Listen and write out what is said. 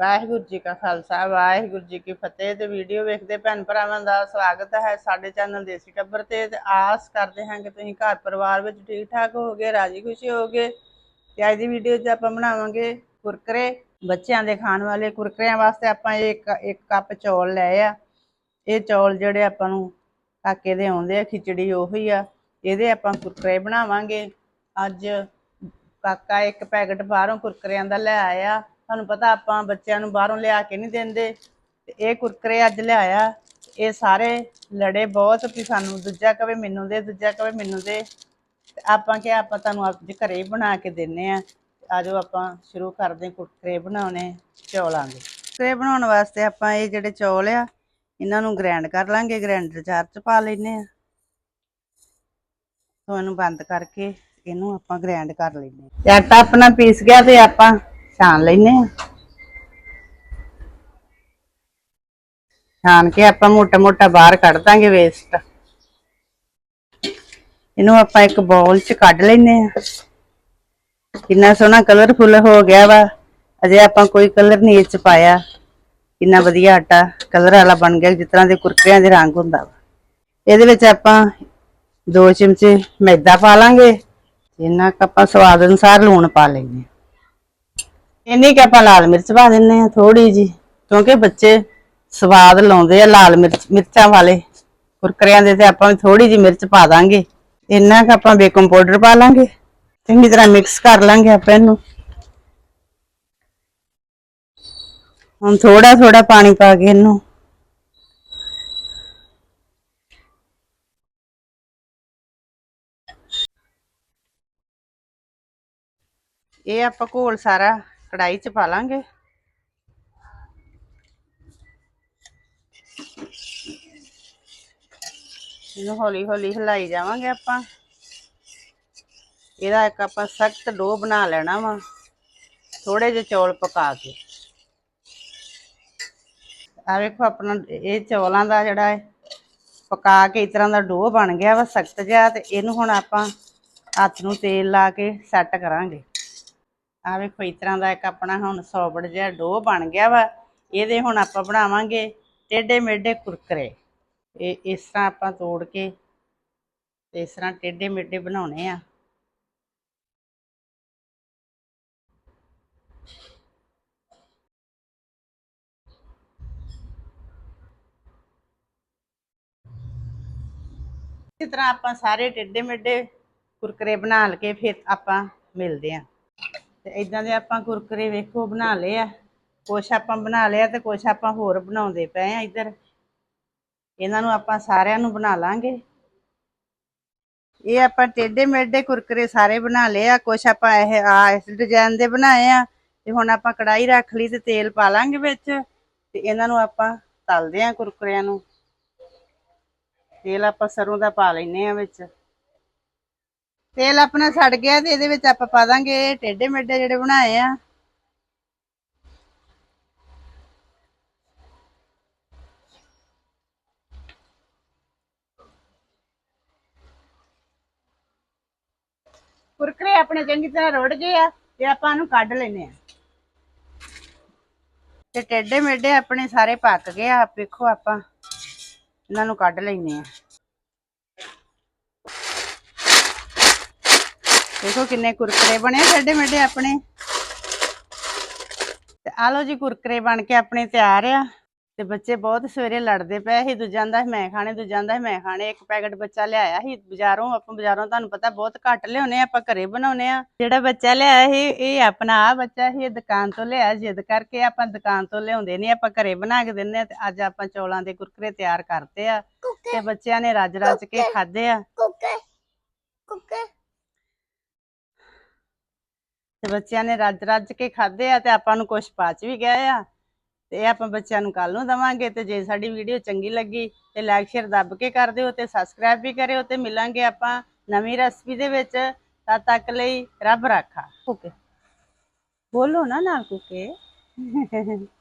ਵਾਹਿਗੁਰੂ ਜੀ ਕਾ ਖਾਲਸਾ, ਵਾਹਿਗੁਰੂ ਜੀ ਕੀ ਫਤਿਹ। ਤੇ ਵੀਡੀਓ ਵੇਖਦੇ ਭੈਣ ਭਰਾਵਾਂ ਦਾ ਸਵਾਗਤ ਹੈ ਸਾਡੇ ਚੈਨਲ ਦੇਸੀ ਟੱਬਰ ਤੇ। ਤੇ ਆਸ ਕਰਦੇ ਹਾਂ ਕਿ ਤੁਸੀਂ ਘਰ ਪਰਿਵਾਰ ਵਿੱਚ ਠੀਕ ਠਾਕ ਹੋਗੇ ਰਾਜੀ ਖੁਸ਼ੀ ਹੋਗੇ ਤੇ ਅੱਜ ਦੀ ਵੀਡੀਓ 'ਚ ਆਪਾਂ ਬਣਾਵਾਂਗੇ ਕੁਰਕਰੇ। ਬੱਚਿਆਂ ਦੇ ਖਾਣ ਵਾਲੇ ਕੁਰਕਰਿਆਂ ਵਾਸਤੇ ਆਪਾਂ ਇੱਕ ਇੱਕ ਕੱਪ ਚੌਲ ਲਏ ਆ। ਇਹ ਚੌਲ ਜਿਹੜੇ ਆਪਾਂ ਨੂੰ ਕਾਕੇ ਦੇ ਆਉਂਦੇ ਆ, ਖਿਚੜੀ ਉਹੀ ਆ। ਇਹਦੇ ਆਪਾਂ ਕੁਰਕਰੇ ਬਣਾਵਾਂਗੇ। ਅੱਜ ਕਾਕਾ ਇੱਕ ਪੈਕਟ ਬਾਹਰੋਂ ਕੁਰਕਰਿਆਂ ਦਾ ਲੈ ਆਇਆ। ਤੁਹਾਨੂੰ ਪਤਾ ਆਪਾਂ ਬੱਚਿਆਂ ਨੂੰ ਬਾਹਰੋਂ ਲਿਆ ਕੇ ਨਹੀਂ ਦਿੰਦੇ। ਤੇ ਇਹ ਕੁਰਕਰੇ ਅੱਜ ਲਿਆਇਆ। ਇਹ ਸਾਰੇ ਲੜੇ ਬਹੁਤ ਵੀ ਸਾਨੂੰ ਦੂਜਾ ਕਵੇ, ਮੈਨੂੰ ਦੇ, ਦੂਜਾ ਕਵੇ, ਮੈਨੂੰ ਦੇ। ਤੇ ਆਪਾਂ ਕਿਹਾ, ਆਪਾਂ ਤੁਹਾਨੂੰ ਅੱਜ ਘਰੇ ਬਣਾ ਕੇ ਦਿੰਨੇ ਆ। ਆਜੋ ਆਪਾਂ ਸ਼ੁਰੂ ਕਰਦੇ ਹਾਂ ਕੁਰਕਰੇ ਬਣਾਉਣੇ ਚੌਲਾਂ ਦੇ। ਕੁਰਕਰੇ ਬਣਾਉਣ ਵਾਸਤੇ ਆਪਾਂ ਇਹ ਜਿਹੜੇ ਚੌਲ ਆ, ਇਹਨਾਂ ਨੂੰ ਗ੍ਰਾਈਂਡ ਕਰ ਲਾਂਗੇ ਗ੍ਰਾਈਂਡਰ ਜਾਰ ਚ ਪਾ ਲੈਨੇ ਆ ਤੋਂ ਇਹਨੂੰ ਬੰਦ ਕਰਕੇ ਇਹਨੂੰ ਆਪਾਂ ਗ੍ਰਾਈਂਡ ਕਰ ਲੈਨੇ ਆ ਆਟਾ ਆਪਣਾ ਪੀਸ ਗਿਆ ਤੇ ਆਪਾਂ ਛਾਣ ਲੈਨੇ ਆ। ਛਾਣ ਕੇ ਆਪਾਂ ਮੋਟਾ ਮੋਟਾ ਬਾਹਰ ਕੱਢ ਦਾਂਗੇ ਵੇਸਟ ਇਹਨੂੰ ਆਪਾਂ ਇੱਕ ਬਾਉਲ ਚ ਕੱਢ ਲੈਨੇ ਆ। ਕਿੰਨਾ ਸੋਹਣਾ ਕਲਰਫੁੱਲ ਹੋ ਗਿਆ ਵਾ। ਅਜੇ ਆਪਾਂ ਕੋਈ ਕਲਰ ਨਹੀਂ ਇਹ ਚ ਪਾਇਆ। ਕਿੰਨਾ ਵਧੀਆ ਆਟਾ ਕਲਰ ਵਾਲਾ ਬਣ ਗਿਆ, ਜਿਸ ਤਰ੍ਹਾਂ ਦੇ ਕੁਰਕਰਿਆਂ ਦੇ ਰੰਗ ਹੁੰਦਾ ਵਾ। ਇਹਦੇ ਵਿੱਚ ਆਪਾਂ ਦੋ ਚਮਚੇ ਮੈਦਾ ਪਾ ਲਾਂਗੇ। ਜਿੰਨਾ ਕੁ ਆਪਾਂ ਸਵਾਦ ਅਨੁਸਾਰ ਲੂਣ ਪਾ ਲੈਂਦੇ ਹਾਂ ਇੰਨੀ ਕੁ ਆਪਾਂ ਲਾਲ ਮਿਰਚ ਪਾ ਦਿੰਨੇ ਆ ਥੋੜੀ ਜੀ ਕਿਉਂਕਿ ਬੱਚੇ ਸਵਾਦ ਲਾਉਂਦੇ ਆ ਲਾਲ ਮਿਰਚ, ਮਿਰਚਾਂ ਵਾਲੇ ਕੁਰਕਰਿਆਂ ਦੇ ਤੇ ਆਪਾਂ ਥੋੜੀ ਜੀ ਮਿਰਚ ਪਾ ਦਾਂਗੇ। ਇੰਨਾ ਕੁ ਆਪਾਂ ਬੇਕਿੰਗ ਪਾਊਡਰ ਪਾ ਲਾਂਗੇ, ਚੰਗੀ ਤਰ੍ਹਾਂ ਮਿਕਸ ਕਰ ਲਾਂਗੇ ਆਪਾਂ ਇਹਨੂੰ। ਹੁਣ ਥੋੜਾ ਥੋੜਾ ਪਾਣੀ ਪਾ ਕੇ ਇਹਨੂੰ। ਇਹ ਆਪਾਂ ਘੋਲ ਸਾਰਾ ਕੜਾਈ 'ਚ ਪਾ ਲਾਂਗੇ। ਇਹਨੂੰ ਹੌਲੀ ਹੌਲੀ ਹਿਲਾਈ ਜਾਵਾਂਗੇ ਆਪਾਂ। ਇਹਦਾ ਇੱਕ ਆਪਾਂ ਸਖਤ ਡੋ ਬਣਾ ਲੈਣਾ ਵਾ। ਥੋੜੇ ਜਿਹੇ ਚੌਲ ਪਕਾ ਕੇ। ਆ ਵੇਖੋ ਆਪਣਾ ਇਹ ਚੌਲਾਂ ਦਾ ਜਿਹੜਾ ਹੈ, ਪਕਾ ਕੇ ਇਸ ਤਰ੍ਹਾਂ ਦਾ ਡੋ ਬਣ ਗਿਆ ਵਾ ਸਖਤ ਜਿਹਾ ਤੇ ਇਹਨੂੰ ਹੁਣ ਆਪਾਂ ਹੱਥ ਨੂੰ ਤੇਲ ਲਾ ਕੇ ਸੈੱਟ ਕਰਾਂਗੇ। ਆ ਵੇਖੋ ਇਸ ਤਰ੍ਹਾਂ ਦਾ ਇੱਕ ਆਪਣਾ ਹੁਣ ਸੌਬੜ ਜਿਹਾ ਡੋ ਬਣ ਗਿਆ ਵਾ, ਇਹਦੇ ਹੁਣ ਆਪਾਂ ਬਣਾਵਾਂਗੇ ਟੇਢੇ ਮੇਢੇ ਕੁਰਕਰੇ। ਇਹ ਇਸ ਤਰ੍ਹਾਂ ਆਪਾਂ ਤੋੜ ਕੇ ਤੇ ਇਸ ਤਰ੍ਹਾਂ ਟੇਢੇ ਮੇਢੇ ਬਣਾਉਣੇ ਆ। ਇਸ ਤਰ੍ਹਾਂ ਆਪਾਂ ਸਾਰੇ ਟੇਢੇ ਮੇਢੇ ਕੁਰਕਰੇ ਬਣਾ ਕੇ ਫਿਰ ਆਪਾਂ ਮਿਲਦੇ ਆਂ। ਤੇ ਇਦਾਂ ਦੇ ਆਪਾਂ ਕੁਰਕਰੇ ਵੇਖੋ ਬਣਾ ਲਏ ਆ। ਕੁਛ ਆਪਾਂ ਬਣਾ ਲਿਆ ਤੇ ਕੁਛ ਆਪਾਂ ਹੋਰ ਬਣਾਉਂਦੇ ਪਏ ਆ ਇੱਧਰ। ਇਹਨਾਂ ਨੂੰ ਆਪਾਂ ਸਾਰਿਆਂ ਨੂੰ ਬਣਾ ਲਾਂਗੇ। ਇਹ ਆਪਾਂ ਟੇਢੇ ਮੇਢੇ ਕੁਰਕਰੇ ਸਾਰੇ ਬਣਾ ਲਏ ਆ। ਕੁਛ ਆਪਾਂ ਇਹ ਆ ਇਸ ਡਿਜ਼ਾਈਨ ਦੇ ਬਣਾਏ ਆ। ਤੇ ਹੁਣ ਆਪਾਂ ਕੜਾਈ ਰੱਖ ਲਈ ਤੇ ਤੇਲ ਪਾ ਲਾਂਗੇ ਵਿੱਚ। ਤੇ ਇਹਨਾਂ ਨੂੰ ਆਪਾਂ ਤਲਦੇ ਆ ਕੁਰਕਰਿਆਂ ਨੂੰ। ਤੇਲ ਆਪਾਂ ਸਰੋਂ ਦਾ ਪਾ ਲੈਨੇ ਆ ਵਿੱਚ। ਤੇਲ ਆਪਣਾ ਸੜ ਗਿਆ ਤੇ ਇਹਦੇ ਵਿੱਚ ਆਪਾਂ ਪਾ ਦਾਂਗੇ ਟੇਢੇ ਮੇਢੇ ਜਿਹੜੇ ਬਣਾਏ ਆ। ਕੁਰਕਰੇ ਆਪਣੇ ਚੰਗੀ ਤਰ੍ਹਾਂ ਰੁੜ ਗਏ ਆ ਤੇ ਆਪਾਂ ਇਹਨੂੰ ਕੱਢ ਲੈਨੇ ਆ। ਤੇ ਟੇਢੇ ਮੇਢੇ ਆਪਣੇ ਸਾਰੇ ਪੱਕ ਗਏ ਆ ਵੇਖੋ ਆਪਾਂ, ਇਹਨਾਂ ਨੂੰ ਕੱਢ ਲੈਨੇ ਆ। ਦੇਖੋ ਕਿੰਨੇ ਕੁਰਕਰੇ ਬਣੇ ਟੇਢੇ ਮੇਢੇ ਆਪਣੇ। ਤੇ ਆ ਲਓ ਜੀ ਕੁਰਕਰੇ ਬਣ ਕੇ ਆਪਣੇ ਤਿਆਰ ਆ। ਤੇ ਬੱਚੇ ਬਹੁਤ ਸਵੇਰੇ ਲੜਦੇ ਪਏ ਸੀ ਦੂਜਾ ਸੀ ਮੈਂ ਖਾਣੇ ਦੂਜਾ ਸੀ ਮੈਂ ਖਾਣੇ। ਇੱਕ ਪੈਕਟ ਬੱਚਾ ਲਿਆਇਆ ਸੀ ਬਾਜ਼ਾਰੋਂ ਆਪਾਂ ਬਾਜ਼ਾਰੋਂ ਤੁਹਾਨੂੰ ਪਤਾ ਬਹੁਤ ਘੱਟ ਲਿਆਉਨੇ ਆ ਆਪਾਂ ਘਰੇ ਬਣਾਉਨੇ ਆ। ਜਿਹੜਾ ਬੱਚਾ ਲਿਆਇਆ ਸੀ ਇਹ ਆਪਣਾ ਆ ਬੱਚਾ ਸੀ ਇਹ ਦੁਕਾਨ ਤੋਂ ਲਿਆ ਜਿੱਦ ਕਰਕੇ ਆਪਾਂ ਦੁਕਾਨ ਤੋਂ ਲਿਆਉਂਦੇ ਨਹੀਂ ਆਪਾਂ ਘਰੇ ਬਣਾ ਕੇ ਦਿੰਨੇ ਆ ਤੇ ਅੱਜ ਆਪਾਂ ਚੌਲਾਂ ਦੇ ਕੁਰਕਰੇ ਤਿਆਰ ਕਰਤੇ ਆ। ਤੇ ਬੱਚਿਆਂ ਨੇ ਰੱਜ ਰੱਜ ਕੇ ਖਾਦੇ ਆ। ਕੁੱਕੇ ਕੁੱਕੇ ਤੇ ਬੱਚਿਆਂ ਨੇ ਰੱਜ ਰੱਜ ਕੇ ਖਾਦੇ ਆ ਤੇ ਆਪਾਂ ਨੂੰ ਕੁਝ ਪਚ ਵੀ ਗਏ ਆ। ਤੇ ਆਪਾਂ ਬੱਚਿਆਂ ਨੂੰ ਕੱਲ ਨੂੰ ਦਵਾਂਗੇ ਤੇ ਜੇ ਸਾਡੀ ਵੀਡੀਓ ਚੰਗੀ ਲੱਗੀ ਤੇ ਲਾਈਕ ਸ਼ੇਅਰ ਦੱਬ ਕੇ ਕਰ ਦਿਓ ਤੇ ਸਬਸਕ੍ਰਾਈਬ ਵੀ ਕਰਿਓ ਤੇ ਮਿਲਾਂਗੇ ਆਪਾਂ ਨਵੀਂ ਰੈਸਪੀ ਦੇ ਵਿੱਚ। ਤਦ ਤੱਕ ਲਈ ਰੱਬ ਰਾਖਾ। ਓਕੇ ਬੋਲੋ ਨਾ ਨਾਲ ਕੁਕੇ।